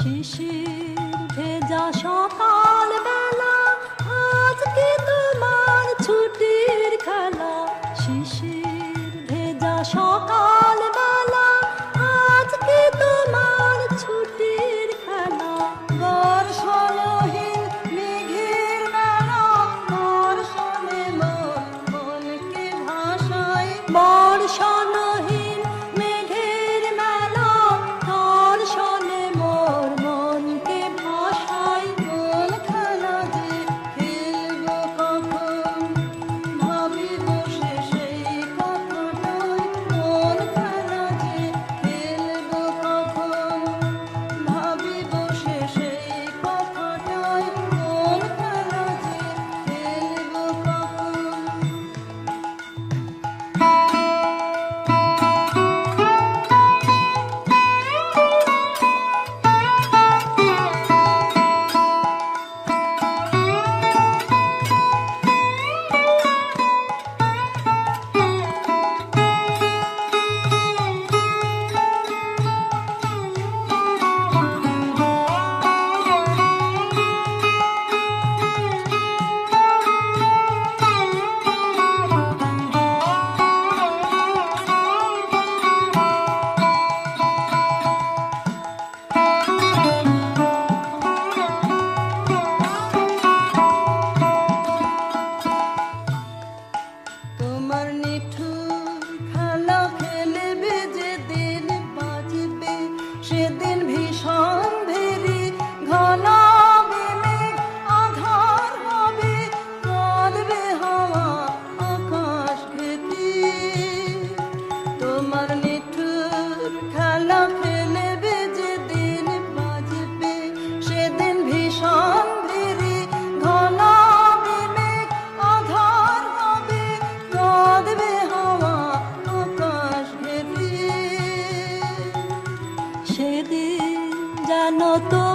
শিশির ভেজা সকাল todo.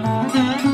Música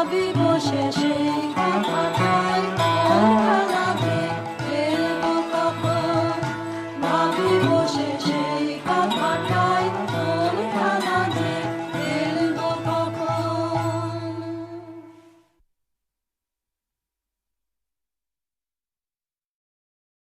ভাবি বসে সেই কথাটা